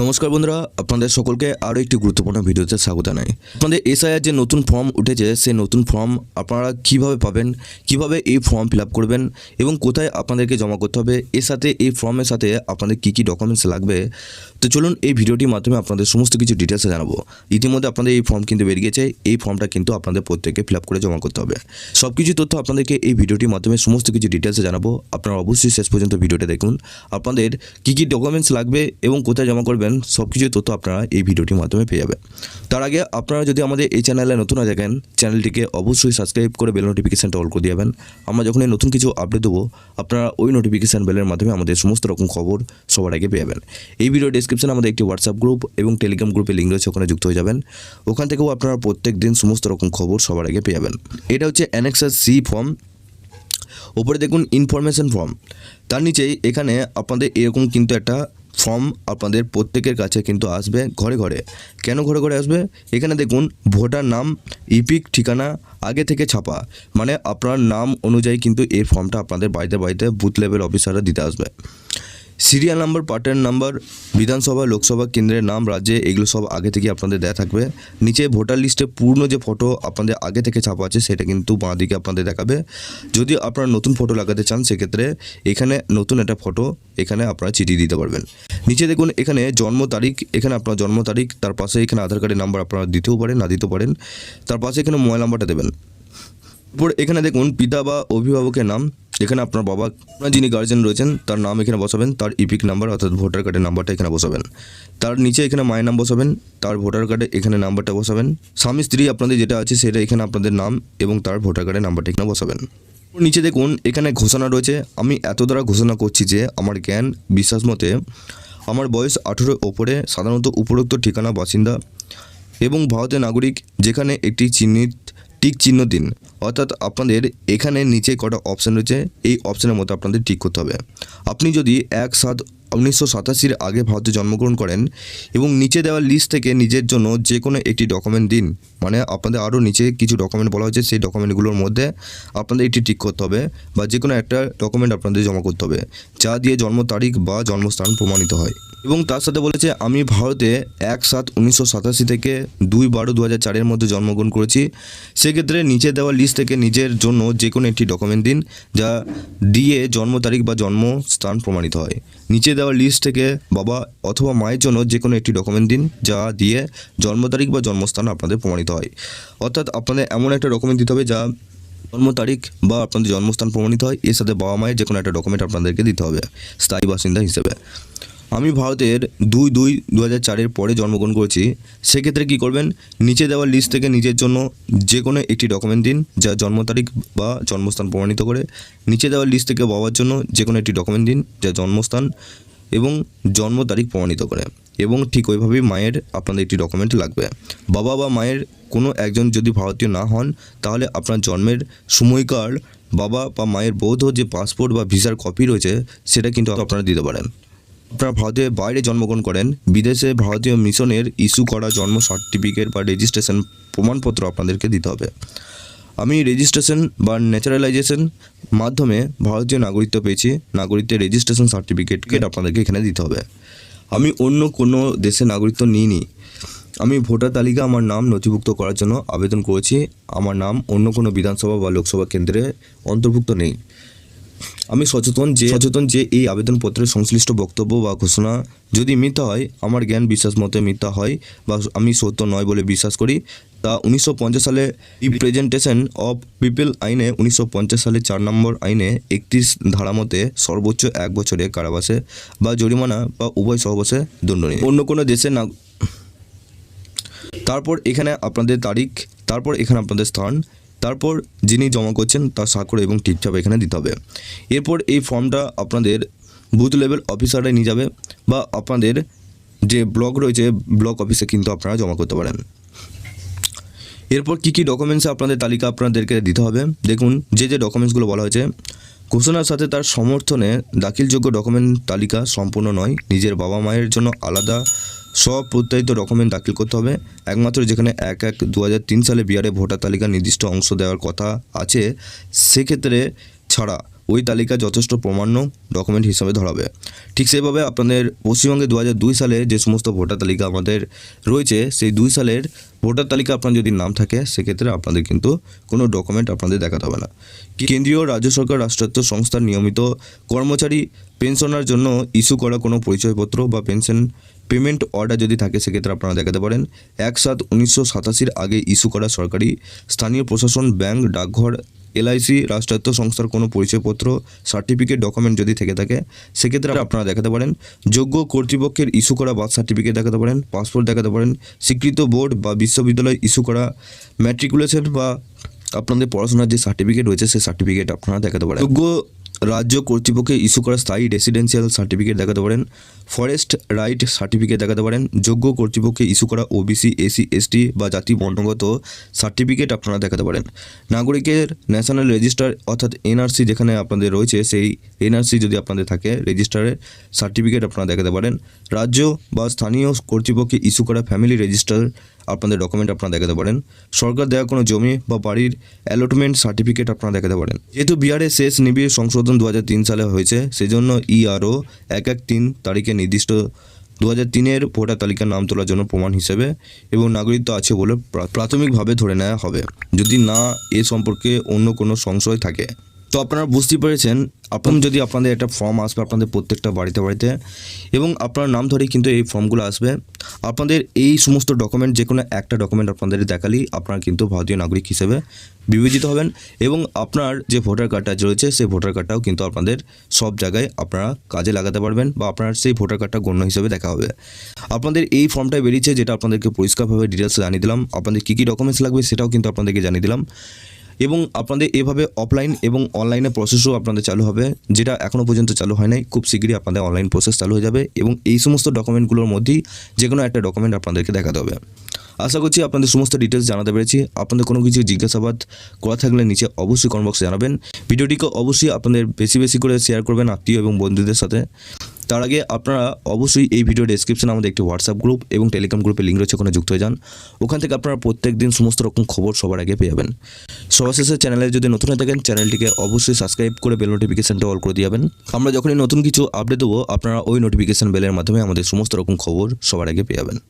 নমস্কার বন্ধুরা, আপনাদের সকলকে আরও একটি গুরুত্বপূর্ণ ভিডিওতে স্বাগত জানাই। আপনাদের এসআইআর যে নতুন ফর্ম উঠেছে, সেই নতুন ফর্ম আপনারা কীভাবে পাবেন, কীভাবে এই ফর্ম ফিল করবেন এবং কোথায় আপনাদেরকে জমা করতে হবে, এর সাথে, এই ফর্মের সাথে আপনাদের কী কী ডকুমেন্টস লাগবে, তো চলুন এই ভিডিওটির মাধ্যমে আপনাদের সমস্ত কিছু ডিটেলসে জানাব। ইতিমধ্যে আপনাদের এই ফর্ম কিন্তু বেরিয়ে গেছে, এই ফর্মটা কিন্তু আপনাদের প্রত্যেককে ফিল করে জমা করতে হবে। সব কিছু তথ্য আপনাদেরকে এই ভিডিওটির মাধ্যমে সমস্ত কিছু ডিটেলসে জানাব, আপনারা অবশ্যই শেষ পর্যন্ত ভিডিওটা দেখুন। আপনাদের কী কী ডকুমেন্টস লাগবে এবং কোথায় জমা করবেন সব কিছু তথ্য আপনারা এই ভিডিওটির মাধ্যমে পেয়ে যাবেন। তার আগে আপনারা যদি আমাদের এই চ্যানেলে নতুন হয়ে থাকেন, চ্যানেলটিকে অবশ্যই সাবস্ক্রাইব করে বেল নোটিফিকেশানটা অল করে দিয়াবেন আমরা যখন এই নতুন কিছু আপডেট দেবো, আপনারা ওই নোটিফিকেশান বেলের মাধ্যমে আমাদের সমস্ত রকম খবর সবার আগে পেয়ে যাবেন। এই ভিডিও ডিসক্রিপশনে আমাদের একটি হোয়াটসঅ্যাপ গ্রুপ এবং টেলিগ্রাম গ্রুপে লিঙ্ক রয়েছে, ওখানে যুক্ত হয়ে যাবেন। ওখান থেকেও আপনারা প্রত্যেক দিন সমস্ত রকম খবর সবার আগে পেয়ে যাবেন। এটা হচ্ছে অ্যানেক্সার সি ফর্ম ওপরে দেখুন ইনফরমেশন ফর্ম তার নিচেই এখানে আপনাদের এরকম কিন্তু একটা ফর্ম আপনাদের প্রত্যেকের কাছে কিন্তু আসবে ঘরে ঘরে। কেন ঘরে ঘরে আসবে? এখানে দেখুন, ভোটার নাম, ইপিক ঠিকানা, আগে থেকে ছাপা। মানে আপনার নাম অনুযায়ী কিন্তু এই ফর্মটা আপনাদের বাড়িতে বাড়িতে বুথ লেভেল অফিসাররা দিতে আসবে। সিরিয়াল নাম্বার, পার্টের নাম্বার, বিধানসভা, লোকসভা কেন্দ্রের নাম, রাজ্যে এগুলো সব আগে থেকে আপনাদের দেয়া থাকবে। নিচে ভোটার লিস্টে পূর্ণ যে ফটো আপনাদের আগে থেকে ছাপা আছে, সেটা কিন্তু বাঁ দিকে আপনাদের দেখাবে। যদি আপনারা নতুন ফটো লাগাতে চান, সেক্ষেত্রে এখানে নতুন একটা ফটো এখানে আপনারা চিঠি দিতে পারবেন। নিচে দেখুন, এখানে জন্ম তারিখ, এখানে আপনার জন্ম তারিখ, তার পাশে এখানে আধার কার্ডের নাম্বার আপনারা দিতেও পারেন, না দিতেও পারেন। তার পাশে এখানে মোবাইল নাম্বারটা দেবেন। এরপর এখানে দেখুন, পিতা বা অভিভাবকের নাম। এখানে আপনার বাবা, আপনার যিনি গার্জেন রয়েছেন, তার নাম এখানে বসাবেন, তার ইপিক নাম্বার অর্থাৎ ভোটার কার্ডের নাম্বারটা এখানে বসাবেন। তার নিচে এখানে মায়ের নাম বসাবেন, তার ভোটার কার্ডে এখানে নাম্বারটা বসাবেন। স্বামী, স্ত্রী আপনাদের যেটা আছে সেটা এখানে আপনাদের নাম এবং তার ভোটার কার্ডের নাম্বারটা এখানে বসাবেন। নিচে দেখুন, এখানে ঘোষণা রয়েছে, আমি এত দ্বারা ঘোষণা করছি যে আমার জ্ঞান বিশ্বাস মতে আমার বয়স আঠেরোর ওপরে, সাধারণত উপরোক্ত ঠিকানা বাসিন্দা এবং ভারতের নাগরিক, যেখানে একটি চিহ্নিত টিক চিহ্ন দিন। অর্থাৎ আপনাদের এখানে নিচে কটা অপশান রয়েছে, এই অপশানের মতো আপনাদের টিক করতে হবে। আপনি যদি এক সাত, উনিশশো সাতাশির আগে ভারতে জন্মগ্রহণ করেন এবং নিচে দেওয়া লিস্ট থেকে নিজের জন্য যে কোনো একটি ডকুমেন্ট দিন মানে আপনাদের আরও নিচে কিছু ডকুমেন্ট বলা হয়েছে, সেই ডকুমেন্টগুলোর মধ্যে আপনাদের এটি টিক করতে হবে বা যে কোনো একটা ডকুমেন্ট আপনাদের জমা করতে হবে, যা দিয়ে জন্ম তারিখ বা জন্মস্থান প্রমাণিত হয়। এবং তার সাথে বলেছে, আমি ভারতে এক সাত উনিশশো সাতাশি থেকে দুই বারো দু হাজার চারের মধ্যে জন্মগ্রহণ করেছি। সেক্ষেত্রে নিচে দেওয়া লিস্ট থেকে নিজের জন্য যে কোনো একটি ডকুমেন্ট দিন, যা দিয়ে জন্ম তারিখ বা জন্মস্থান প্রমাণিত হয়। নিচে দেওয়া লিস্ট থেকে বাবা অথবা মায়ের জন্য যে কোনো একটি ডকুমেন্ট দিন, যা দিয়ে জন্ম তারিখ বা জন্মস্থান আপনাদের প্রমাণিত হয়। অর্থাৎ আপনাদের এমন একটা ডকুমেন্ট দিতে হবে, যা জন্ম তারিখ বা আপনাদের জন্মস্থান প্রমাণিত হয়। এর সাথে বাবা মায়ের যে কোনো একটা ডকুমেন্ট আপনাদেরকে দিতে হবে, স্থায়ী বাসিন্দা হিসেবে। আমি ভারতের দুই দুই দু হাজার চারের পরে জন্মগ্রহণ করেছি, সেক্ষেত্রে কী করবেন? নিচে দেওয়া লিস্ট থেকে নিজের জন্য যে কোনো একটি ডকুমেন্ট দিন, যা জন্ম তারিখ বা জন্মস্থান প্রমাণিত করে। নিচে দেওয়া লিস্ট থেকে বাবার জন্য যে কোনো একটি ডকুমেন্ট দিন, যা জন্মস্থান এবং জন্ম তারিখ প্রমাণিত করে। এবং ঠিক ওইভাবেই মায়ের আপনাদের একটি ডকুমেন্ট লাগবে। বাবা বা মায়ের কোনো একজন যদি ভারতীয় না হন, তাহলে আপনার জন্মের সময়কার বাবা বা মায়ের বৌদ্ধ যে পাসপোর্ট বা ভিসার কপি রয়েছে, সেটা কিন্তু আপনারা দিতে পারেন। আপনারা ভারতের বাইরে জন্মগ্রহণ করেন বিদেশে ভারতীয় মিশনের ইস্যু করা জন্ম সার্টিফিকেট বা রেজিস্ট্রেশন প্রমাণপত্র আপনাদেরকে দিতে হবে। আমি রেজিস্ট্রেশন বা ন্যাচারালাইজেশন মাধ্যমে ভারতীয় নাগরিকত্ব পেয়েছি নাগরিকত্বের রেজিস্ট্রেশন সার্টিফিকেট আপনাদেরকে এখানে দিতে হবে। আমি অন্য কোনো দেশে নাগরিকত্ব নিইনি। আমি ভোটার তালিকা আমার নাম নথিভুক্ত করার জন্য আবেদন করেছি। আমার নাম অন্য কোনো বিধানসভা বা লোকসভা কেন্দ্রে অন্তর্ভুক্ত নেই। আমি সচেতন যে সচেতন যে এই আবেদনপত্রের সংশ্লিষ্ট বক্তব্য বা ঘোষণা যদি মিথ্যা হয়, আমার জ্ঞান বিশ্বাস মতে মিথ্যা হয় বা আমি সত্য নয় বলে বিশ্বাস করি, তা উনিশশো পঞ্চাশ সালে রিপ্রেজেন্টেশন অফ পিপল আইনে, উনিশশো পঞ্চাশ সালে চার নম্বর আইনে একত্রিশ ধারা মতে সর্বোচ্চ এক বছরের কারাবাসে বা জরিমানা বা উভয় সহবাসে দণ্ডনীয়। অন্য কোনো দেশের না তারপর এখানে আপনাদের তারিখ, তারপর এখানে আপনাদের স্থান তারপর যিনি জমা করছেন তার স্বাক্ষর এবং ঠিকঠাক এখানে দিতে হবে। এরপর এই ফর্মটা আপনাদের বুথ লেভেল অফিসারে নিয়ে যাবে বা আপনাদের যে ব্লক রয়েছে, ব্লক অফিসে কিন্তু আপনারা জমা করতে পারেন। এরপর কী কী ডকুমেন্টস আপনাদের তালিকা আপনাদেরকে দিতে হবে? দেখুন, যে যে ডকুমেন্টসগুলো বলা হয়েছে, ঘোষণার সাথে তার সমর্থনে দাখিলযোগ্য ডকুমেন্ট তালিকা সম্পূর্ণ নয়। নিজের বাবা মায়ের জন্য আলাদা সব প্রত্যায়িত ডকুমেন্ট দাখিল করতে হবে। একমাত্র যেখানে এক এক দু সালে বিহারে ভোটার তালিকা নির্দিষ্ট অংশ দেওয়ার কথা আছে, সেক্ষেত্রে ছাড়া ওই তালিকা যথেষ্ট প্রমাণ্য ডকুমেন্ট হিসাবে ধরাবে। ঠিক সেইভাবে আপনাদের পশ্চিমবঙ্গে দু হাজার দুই সালে যে সমস্ত ভোটার তালিকা আমাদের রয়েছে, সেই দুই সালের ভোটার তালিকা আপনার যদি নাম থাকে, সেক্ষেত্রে আপনাদের কিন্তু কোনো ডকুমেন্ট আপনাদের দেখাতে হবে না। কেন্দ্রীয় রাজ্য সরকার রাষ্ট্রায়ত্ত সংস্থার নিয়মিত কর্মচারী পেনশনার জন্য ইস্যু করা কোনো পরিচয়পত্র বা পেনশন পেমেন্ট অর্ডার যদি থাকে, সেক্ষেত্রে আপনারা দেখাতে পারেন। এক সাত উনিশশো সাতাশির আগে ইস্যু করা সরকারি স্থানীয় প্রশাসন, ব্যাংক, ডাকঘর এলআইসি রাষ্ট্রায়ত্ত সংস্থার কোনো পরিচয়পত্র সার্টিফিকেট ডকুমেন্ট যদি থেকে থাকে সেক্ষেত্রে আপনারা দেখাতে পারেন। যোগ্য কর্তৃপক্ষের ইস্যু করা বার্থ সার্টিফিকেট দেখাতে পারেন পাসপোর্ট দেখাতে পারেন স্বীকৃত বোর্ড বা বিশ্ববিদ্যালয় ইস্যু করা ম্যাট্রিকুলেশন বা আপনাদের পড়াশোনার যে সার্টিফিকেট রয়েছে সেই সার্টিফিকেট আপনারা দেখাতে পারেন। যোগ্য রাজ্য কর্তৃপক্ষে ইস্যু করা স্থায়ী রেসিডেন্সিয়াল সার্টিফিকেট দেখাতে পারেন ফরেস্ট রাইট সার্টিফিকেট দেখাতে পারেন, যোগ্য কর্তৃপক্ষে ইস্যু করা ওবিসি এসি এসটি বা জাতি বর্ণগত সার্টিফিকেট আপনারা দেখাতে পারেন। নাগরিকের ন্যাশনাল রেজিস্টার অর্থাৎ এনআরসি যেখানে আপনাদের রয়েছে, সেই এনআরসি যদি আপনাদের থাকে রেজিস্টারের সার্টিফিকেট আপনারা দেখাতে পারেন। রাজ্য বা স্থানীয় কর্তৃপক্ষে ইস্যু করা ফ্যামিলি রেজিস্টার আপনাদের ডকুমেন্ট আপনারা দেখাতে পারেন। সরকার দেওয়া কোনো জমি বা বাড়ির অ্যালটমেন্ট সার্টিফিকেট আপনারা দেখাতে পারেন। যেহেতু বিহারের শেষ নিবিড় সংশোধন দু সালে হয়েছে, সেজন্য ইআরও এক এক তিন তারিখে নির্দিষ্ট দু হাজার তিনের ভোটার তালিকার নাম তোলার জন্য প্রমাণ হিসেবে এবং নাগরিকত্ব আছে বলে প্রা- প্রাথমিকভাবে ধরে নেওয়া হবে। যদি না, এ সম্পর্কে অন্য কোনো সংশয় থাকে। তো আপনারা বুঝতে পেরেছেন, আপনি যদি আপনাদের একটা ফর্ম আসবে আপনাদের প্রত্যেকটা বাড়িতে বাড়িতে, এবং আপনার নাম ধরেই কিন্তু এই ফর্মগুলো আসবে। আপনাদের এই সমস্ত ডকুমেন্ট যে কোনো একটা ডকুমেন্ট আপনাদের দেখালেই আপনারা কিন্তু ভারতীয় নাগরিক হিসেবে বিবেচিত হবেন, এবং আপনার যে ভোটার কার্ডটা রয়েছে, সেই ভোটার কার্ডটাও কিন্তু আপনাদের সব জায়গায় আপনারা কাজে লাগাতে পারবেন, বা আপনার সেই ভোটার কার্ডটা গণ্য হিসেবে দেখা হবে। আপনাদের এই ফর্মটাই বেরিয়েছে, যেটা আপনাদেরকে পরিষ্কারভাবে ডিটেলস জানিয়ে দিলাম। আপনাদের কী কী ডকুমেন্টস লাগবে, সেটাও কিন্তু আপনাদেরকে জানিয়ে দিলাম। এবং আপনাদের এভাবে অফলাইন এবং অনলাইনে প্রসেসও আপনাদের চালু হবে, যেটা এখনও পর্যন্ত চালু হয় নাই। খুব শীঘ্রই আপনাদের অনলাইন প্রসেস চালু হয়ে যাবে এবং এই সমস্ত ডকুমেন্টগুলোর মধ্যেই যে কোনো একটা ডকুমেন্ট আপনাদেরকে দেখাতে হবে। আশা করছি আপনাদের সমস্ত ডিটেলস জানাতে পেরেছি। আপনাদের কোনো কিছু জিজ্ঞাসাবাদ করা থাকলে নিচে অবশ্যই কমেন্ট বক্সে জানাবেন। ভিডিওটিকে অবশ্যই আপনাদের বেশি বেশি করে শেয়ার করবেন আত্মীয় এবং বন্ধুদের সাথে। তার আগে আপনারা অবশ্যই এই ভিডিও ডেসক্রিপশনে আমাদের একটি হোয়াটসঅ্যাপ গ্রুপ এবং টেলিগ্রাম গ্রুপে লিঙ্ক রয়েছে, ওখানে যুক্ত হয়ে যান। ওখান থেকে আপনারা প্রত্যেক দিন সমস্ত রকম খবর সবার আগে পেয়ে যাবেন। সবার শেষে চ্যানেলে যদি নতুন হয়ে থাকেন চ্যানেলটিকে অবশ্যই সাবস্ক্রাইব করে বেল নোটিফিকেশনটা অল করে দিয়ে যাবেন। আমরা যখনই নতুন কিছু আপডেট দেবো, আপনারা ওই নোটিফিকেশন বেলের মাধ্যমে আমাদের সমস্ত রকম খবর সবার আগে পেয়ে যাবেন।